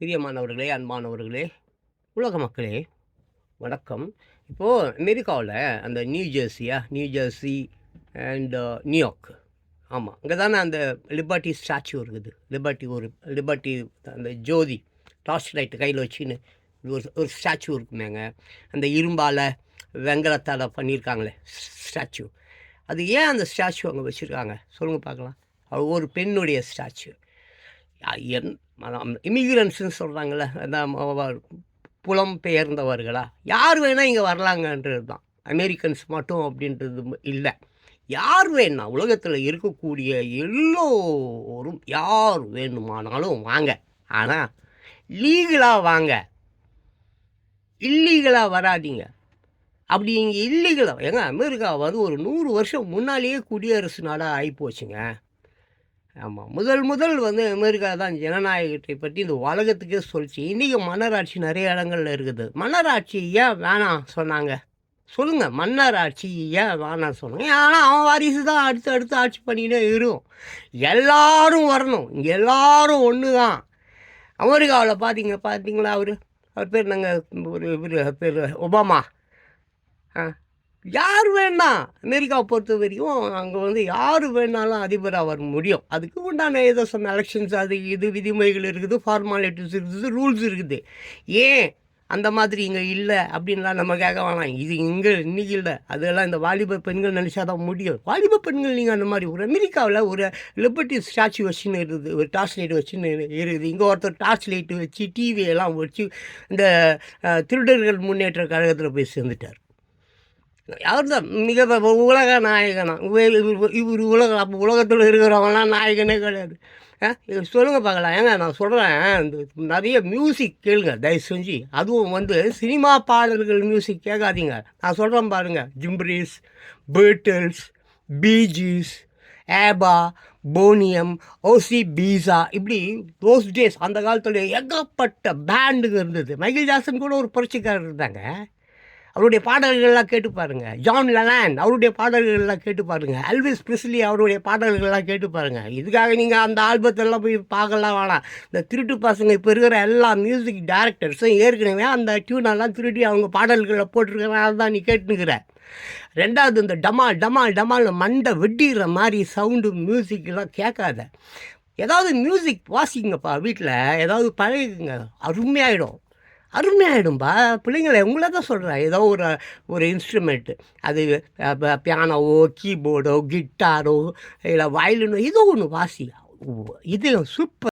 பிரியமானவர்களே அன்பானவர்களே உலக மக்களே வணக்கம். இப்போது அமெரிக்காவில் அந்த new ஜெர்சியா New Jersey and New York ஆமாம் அங்கே தானே அந்த லிபர்ட்டி ஸ்டாச்சு இருக்குது. லிபர்ட்டி ஒரு லிபர்ட்டி அந்த ஜோதி டார்ச் லைட்டு கையில் வச்சுன்னு ஒரு ஒரு ஸ்டாச்சு இருக்குமேங்க அந்த இரும்பால் வெங்கலத்தால் பண்ணியிருக்காங்களே ஸ்டாச்சு. அது ஏன் அந்த ஸ்டாச்சு அங்கே வச்சுருக்காங்க? சொல்லுங்கள் பார்க்கலாம். அது ஒரு பெண்ணுடைய ஸ்டாச்சு. என் இமிகிரன்ஸ்னு சொல்கிறாங்கல்ல அந்த ம- வ- புலம்பெயர்ந்தவர்களா யார் வேணால் இங்கே வரலாங்கன்றது தான் அமெரிக்கன்ஸ் மட்டும் அப்படின்றது இல்லை. யார் வேணா உலகத்தில் இருக்கக்கூடிய எல்லோரும் யார் வேணுமானாலும் வாங்க. ஆனால் லீகலாக வாங்க. இல்லீகலாக வராதீங்க. அப்படி இங்கே இல்லீகலாக ஏங்க அமெரிக்கா வந்து ஒரு நூறு வருஷம் முன்னாலேயே குடியரசு நாடாக ஆகிப்போச்சுங்க ஆமாம் முதல் முதல் வந்து அமெரிக்கா தான் ஜனநாயகத்தை பற்றி இந்த உலகத்துக்கே சொல்லிச்சு. இன்றைக்கி மன்னராட்சி நிறைய இடங்கள்ல இருக்குது. மன்னராட்சி ஏன் வேணாம் சொன்னாங்க? சொல்லுங்கள் மன்னராட்சி ஏன் வேணாம் சொல்லுங்கள் ஆனால் அவன் வாரிசு தான் அடுத்து அடுத்து ஆட்சி பண்ணிக்கிட்டே இருக்கும். எல்லாரும் வரணும். இங்கே எல்லாரும் ஒன்று தான் அமெரிக்காவில் பார்த்தீங்க பார்த்தீங்களா அவர்? அவர் பேர் நாங்கள் ஒரு இவர் பேர் ஒபாமா. ஆ. யார் வேணா அமெரிக்காவை பொறுத்த வரைக்கும் அங்கே வந்து யார் வேணாலும் அதிபராக வர முடியும். அதுக்கு உண்டான ஏதோ சொன்ன எலெக்ஷன்ஸ் அது இது விதிமுறைகள் இருக்குது ஃபார்மாலிட்டிஸ் இருக்குது ரூல்ஸ் இருக்குது. ஏன் அந்த மாதிரி இங்கே இல்லை அப்படின்லாம் நம்ம கேட்க வேணாம். இது இங்கே இன்னைக்கு இல்லை. அதெல்லாம் இந்த வாலிப பெண்கள் நினச்சா தான் முடியும். வாலிப பெண்கள் நீங்கள் அந்த மாதிரி ஒரு அமெரிக்காவில் ஒரு லிபர்ட்டி ஸ்டாச்சு வச்சுன்னு இருக்குது ஒரு டார்ச் லைட் வச்சுன்னு இருக்குது. இங்கே ஒருத்தர் டார்ச் லைட்டு வச்சு டிவியெல்லாம் வச்சு இந்த திருடர்கள் முன்னேற்ற கழகத்தில் போய் சேர்ந்துட்டார். அவர் தான் மிக உலக நாயகனா? இவர் இவர் உலக அப்போ உலகத்தில் இருக்கிறவங்களாம் நாயகனே கிடையாது. ஆ? சொல்லுங்கள் பார்க்கலாம். ஏங்க நான் சொல்கிறேன் இந்த நிறைய மியூசிக் கேளுங்க தயவு செஞ்சு அதுவும் வந்து சினிமா பாடல்கள் மியூசிக் கேட்காதீங்க. நான் சொல்கிறேன் பாருங்கள் Jim Reeves Beatles Bee Gees ABBA Boney M ஓசி பீசா இப்படி தோஸ் டேஸ் அந்த காலத்தில் ஏகப்பட்ட பேண்டுங்க இருந்தது. மைக்கேல் ஜாக்சன் கூட ஒரு புரட்சிக்காரர் இருந்தாங்க. அவருடைய பாடல்கள்லாம் கேட்டு பாருங்கள் ஜான் லலான் அவருடைய பாடல்கள்லாம் கேட்டு பாருங்கள் அல்விஸ் பிரிஸ்லி அவருடைய பாடல்கள்லாம் கேட்டு பாருங்கள் இதுக்காக நீங்கள் அந்த ஆல்பத்தெல்லாம் போய் பார்க்கலாம் வேணாம் இந்த திருட்டு பசங்க இப்போ இருக்கிற எல்லா மியூசிக் டைரக்டர்ஸும் ஏற்கனவே அந்த டியூனெல்லாம் திருட்டி அவங்க பாடல்களை போட்டிருக்கிறனால தான் நீ கேட்டுனுக்கிற. ரெண்டாவது இந்த டமால் டமால் டமால் மண்டை வெட்டிடுற மாதிரி சவுண்டு மியூசிக்கெல்லாம் கேட்காத. ஏதாவது மியூசிக் வாசிங்கப்பா வீட்டில் ஏதாவது பழகுங்க. அருமையாயிடும். அருமையாயிடும்பா. பிள்ளைங்களை உங்களை தான் சொல்கிறேன் ஏதோ ஒரு ஒரு இன்ஸ்ட்ருமெண்ட்டு அது பியானோவோ கீபோர்டோ கிட்டாரோ இல்லை வயலினோ ஏதோ ஒன்று வாசி இது சூப்பர்